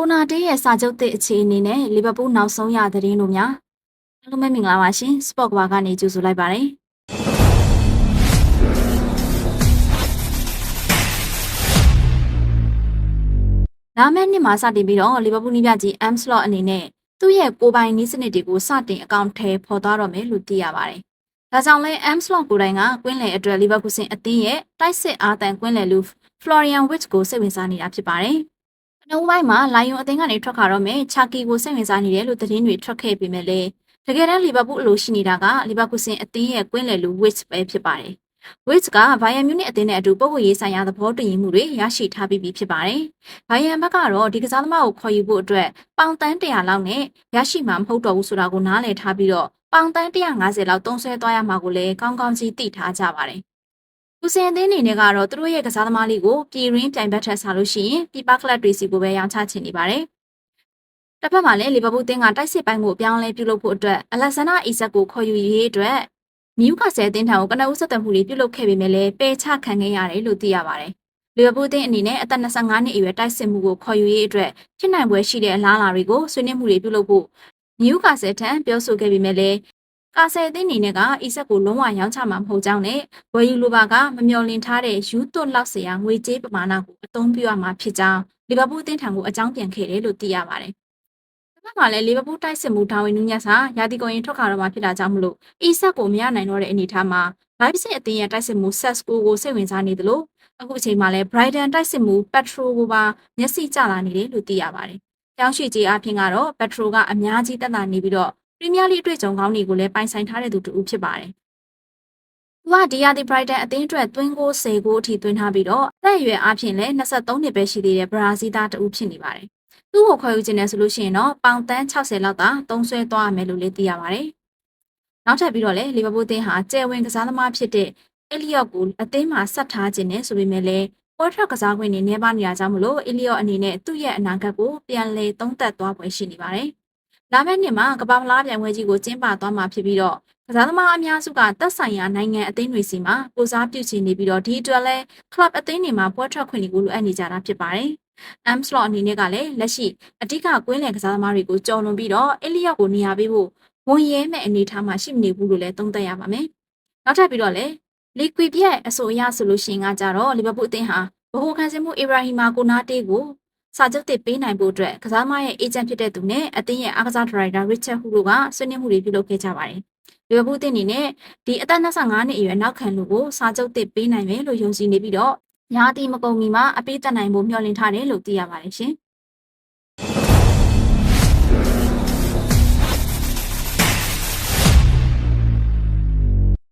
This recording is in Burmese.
ကိုနာတေးရဲ့စာချုပ်သစ်အခြေအနေနဲ့လီဗာပူးနောက်ဆုံးရသတင်းတို့များအားလုံးပဲမင်္ဂလာပါရှင်စပေါ့ကဘာကနေကြိုဆိုလိုက်ပါတယ်လာမယ့်နှစ်မှာစတင်ပြီးတော့လီဗာပူးနီးပြကြီး M slot အနေနဲ့သူ့ရဲ့ကိုယ်ပိုင်နည်းစနစ်တွေကိုစတင်အကောင့်ထဲပေါ်သွားတော့မယ်လို့သိရပါတယ်။ဒါကြောင့်လဲ M slot ကိုယ်တိုင်ကကွင်းလယ်အတွက်လီဗာပူးစင်အသင်းရဲ့တိုက်စစ်အားတန်ကွင်းလယ်လူ Florian Wirtz ကိုစိတ်ဝင်စားနေတာဖြစ်ပါတယ်။အ နောက်ပိုင်းမှာလိုင်ယွန်အသင်းကနေထွက်ခါတော့မယ်ချာကီကိုစိတ်ဝင်စားနေတယ်လို့သတင်းတွေထွက်ခဲ့ပေမဲ့လည်းတကယ်တမ်းလီဗာပူးအလိုရှိနေတာကလီဗာပူးစင်အသင်းရဲ့ကွင်းလယ်လူ Wirtz ပဲဖြစ်ပါတယ်။ Wirtz ကဘိုင်ယန်မြူနစ်အသင်းနဲ့အတူပုဂ္ဂိုလ်ရေးဆိုင်ရာသဘောတူညီမှုတွေရရှိထားပြီးပြီဖြစ်ပါတယ်။ဘိုင်ယန်ဘက်ကတော့ဒီကစားသမားကိုခေါ်ယူဖို့အတွက်ပေါင်တန်း100လောက်နဲ့ရရှိမှာမဟုတ်တော့ဘူးဆိုတာကိုနားလည်ထားပြီးတော့ပေါင်တန်း150လောက်သုံးဆွဲသွားရမှာကိုလည်းကောင်းကောင်းကြီးသိထားကြပါတယ်။ ဦးစင်အသင်းအနေနဲ့ကတော့သူတို့ရဲ့ကစားသမားလေးကိုပြည်ရင်းပြိုင်ဘက်ထက်ဆာလို့ရှိရင်ပြပကလပ်တွေစီကိုပဲရောင်းချချင်နေပါတယ်။တစ်ဖက်မှာလည်းလီဗာပူးအသင်းကတိုက်စစ်ပိုင်းကိုအပြောင်းအလဲပြုလုပ်ဖို့အတွက်အလက်ဆန်ဒါအီဇက်ကိုခေါ်ယူရေးအတွက်မြူကာဆယ်အသင်းထံကိုကနအူးဆက်သွယ်မှုတွေပြုလုပ်ခဲ့ပေမဲ့လည်းပယ်ချခံခဲ့ရတယ်လို့သိရပါတယ်။လီဗာပူးအသင်းအနေနဲ့အသက်25နှစ်အရွယ်တိုက်စစ်မှုကိုခေါ်ယူရေးအတွက်ဖြစ်နိုင်ပွဲရှိတဲ့အလားအလာတွေကိုဆွေးနွေးမှုတွေပြုလုပ်ဖို့မြူကာဆယ်ထံပြောဆိုခဲ့ပေမဲ့လည်း ကာဆယ်အသင်းအနေနဲ့ကအီဇက်ကိုလုံးဝရောင်းချမှာမဟုတ်ကြောင်းနဲ့ဝယ်ယူလိုပါကမမျှော်လင့်ထားတဲ့ယူသွတ်လောက်စရာငွေကြေးပမာဏကိုအသုံးပြုရမှာဖြစ်ကြောင်းလီဗာပူးအသင်းထံကိုအကြောင်းပြန်ခဲ့တယ်လို့သိရပါတယ်။တစ်ဖက်မှာလည်းလီဗာပူးတိုက်စစ်မှုဒါဝင်နူးညက်စာရာသီကုန်ရင်ထွက်ခါတော့မှာဖြစ်တာကြောင့်မလို့အီဇက်ကိုမရနိုင်တော့တဲ့အနေအထားမှာဘိုင်ပစ်အသင်းရဲ့တိုက်စစ်မှုဆက်စကိုကိုစိတ်ဝင်စားနေသလိုအခုအချိန်မှာလည်း Brighton တိုက်စစ်မှု Petro ကိုပါမျက်စိကျလာနေတယ်လို့သိရပါတယ်။ကြောင်းရှိကြီးအဖြစ်ကတော့ Petro ကအများကြီးတက်တာနေပြီးတော့ ပရီးမီးယားလိအတွေ့အကြုံကောင်းတွေကိုလည်းပိုင်ဆိုင်ထားတဲ့သူတူဖြစ်ပါတယ်။သူကဒီယာဒီ Brighton အသင်းအတွက်သွင်းကို10ကိုအထိသွင်းထားပြီးတော့အသက်အရွယ်အဖြစ်လည်း23နှစ်ပဲရှိသေးတဲ့ဘရာဇီးသားတူဖြစ်နေပါတယ်။သူ့ကိုခေါ်ယူခြင်းနဲ့ဆိုလို့ရှိရင်တော့ပေါင်တန်း60လောက်သာသုံးဆွဲသွားရမယ်လို့လည်းသိရပါတယ်။နောက်ထပ်ပြီးတော့လည်းလီဗာပူးအသင်းဟာကျယ်ဝင်ကစားသမားဖြစ်တဲ့အယ်လီယော့ကိုအသင်းမှာဆက်ထားခြင်းနဲ့ဆိုပေမဲ့လည်းပွဲထွက်ကစားခွင့်နေနေပါနေတာကြောင့်မလို့အီလီယော့အနေနဲ့သူ့ရဲ့အနာဂတ်ကိုပြန်လည်သုံးသပ်သွားပွဲရှိနေပါတယ်။ လာမယ့်နှစ်မှာကမ္ဘာဖလားပြိုင်ပွဲကြီးကိုကျင်းပသွားမှာဖြစ်ပြီးတော့ကစားသမားအများစုကသက်ဆိုင်ရာနိုင်ငံအသင်းတွေစီမှာကိုစားပြုချင်နေပြီးတော့ဒီအတွက်လဲကလပ်အသင်းတွေမှာပွဲထွက်ခွင့်တွေကိုလိုအပ်နေကြတာဖြစ်ပါတယ်။ M slot အနေနဲ့ကလည်းလက်ရှိအဓိကကွင်းလယ်ကစားသမားတွေကိုကြော်လွန်ပြီးတော့အီလီယော့ကိုနေရာပေးဖို့ဝန်ရဲမဲ့အနေအထားမှာရှိမနေဘူးလို့လည်းသုံးသပ်ရပါမယ်။နောက်ထပ်ပြီးတော့လည်းလီကွီပြက်အဆိုအရဆိုလို့ရှိရင်ကကြတော့လီဗာပူးအသင်းဟာဘဟိုခံစစ်မှုအီဘရာဟီမာကိုနာတေးကို စာချုပ်တစ်ပေးနိုင်ဖို့အတွက်ကစားသမားရဲ့အေဂျင့်ဖြစ်တဲ့သူနဲ့အသင်းရဲ့အားကစားဒါရိုက်တာရစ်ချက်ဟူတို့ကဆွေးနွေးမှုတွေပြုလုပ်ခဲ့ကြပါတယ်။လီဗာပူးအသင်းအနေနဲ့ဒီအသက်25နှစ်အရွယ်နောက်ခံလူကိုစာချုပ်တစ်ပေးနိုင်မယ်လို့ယုံကြည်နေပြီးတော့ညာတီမကုံမီမှာအပေးသက်နိုင်ဖို့မျှော်လင့်ထားတယ်လို့သိရပါတယ်ရှင်။